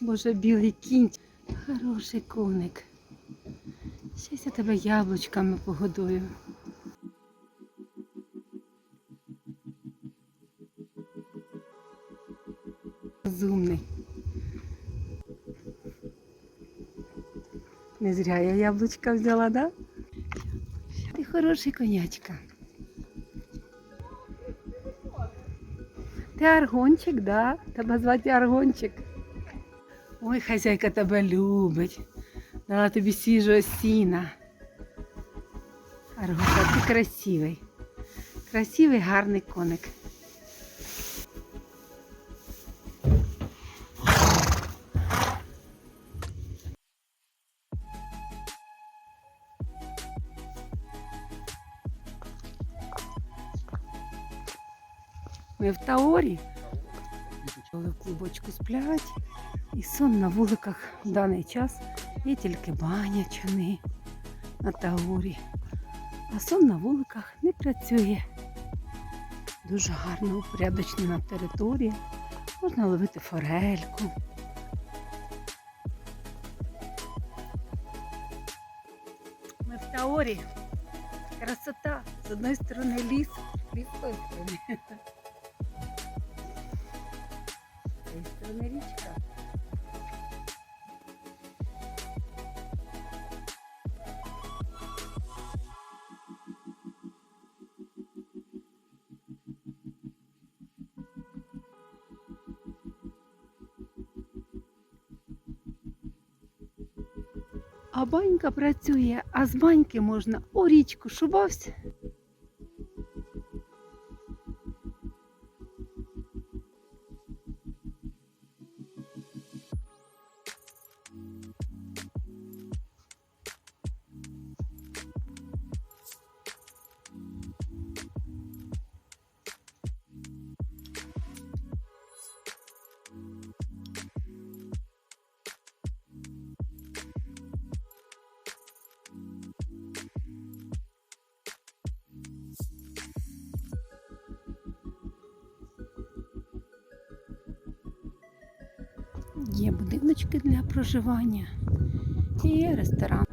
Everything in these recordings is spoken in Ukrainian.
Боже, білий кінь. Хороший коник. Щось я тебе яблучками погодую. Розумний. Не зря я яблучка взяла, да? Ти хороший конячка. Ти аргончик, да? Тебе звати аргончик. Ой, хазяйка тебе любить. Дала тобі свіжого сіна. Аргонка, ти красивий. Красивий, гарний коник. Ми в Таорі. В клубочку сплять. І сон на вуликах в даний час є тільки баня, чани на Таорі. А сон на вуликах не працює. Дуже гарно упорядочена територія. Можна ловити форельку. Ми в Таорі. Красота. З одної сторони ліс, ліс з тої сторони. З цієї сторони річка. А банька працює, а з баньки можна у річку шубався. Будиночки для проживання. І ресторан.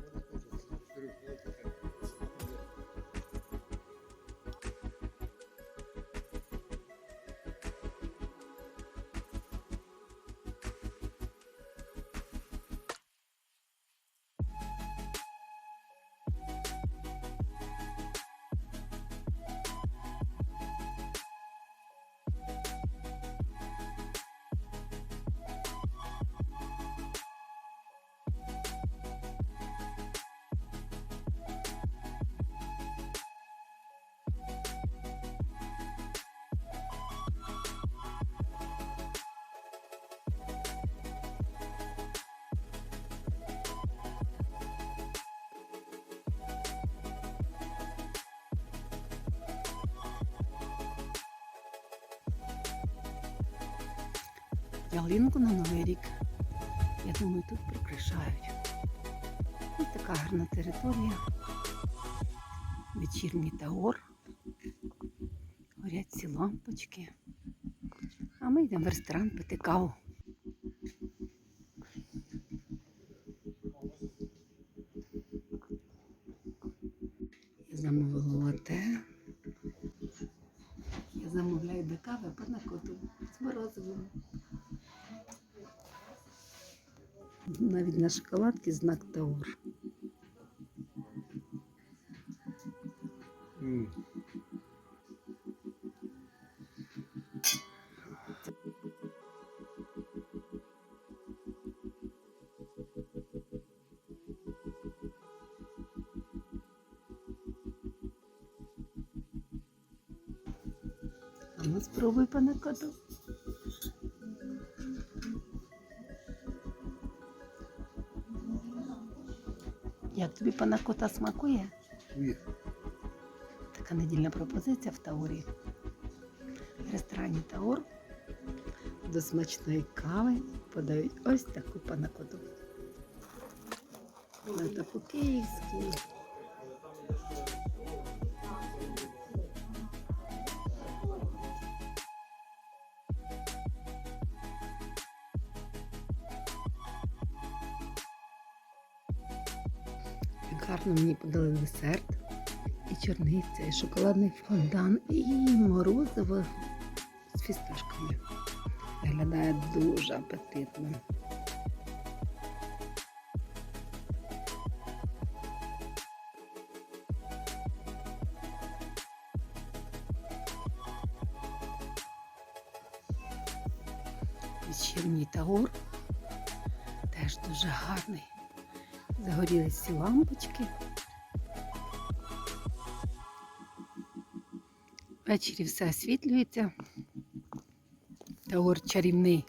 Ялинку на Новий рік. Я думаю, тут прикрашають. Ось така гарна територія. Вечірній таор. Горять ці лампочки. А ми йдемо в ресторан пити каву. Я замовила лате. Я замовляю до кави панакоту з морозивом. Навіть на шоколадці знак Таур. А ну спробуй панакоту. Як тобі панакота смакує? Ні. Така недільна пропозиція в Таурі. В ресторані Таур до смачної кави подають ось таку панакоту. Це по-київськи. Гарно мені подали десерт. І чорниця, і шоколадний фондан, і морозиво з фісташками. Виглядає дуже апетитно. Вечірній тагор теж дуже гарний. Загорілись всі лампочки. Ввечері все освітлюється. Тагор чарівний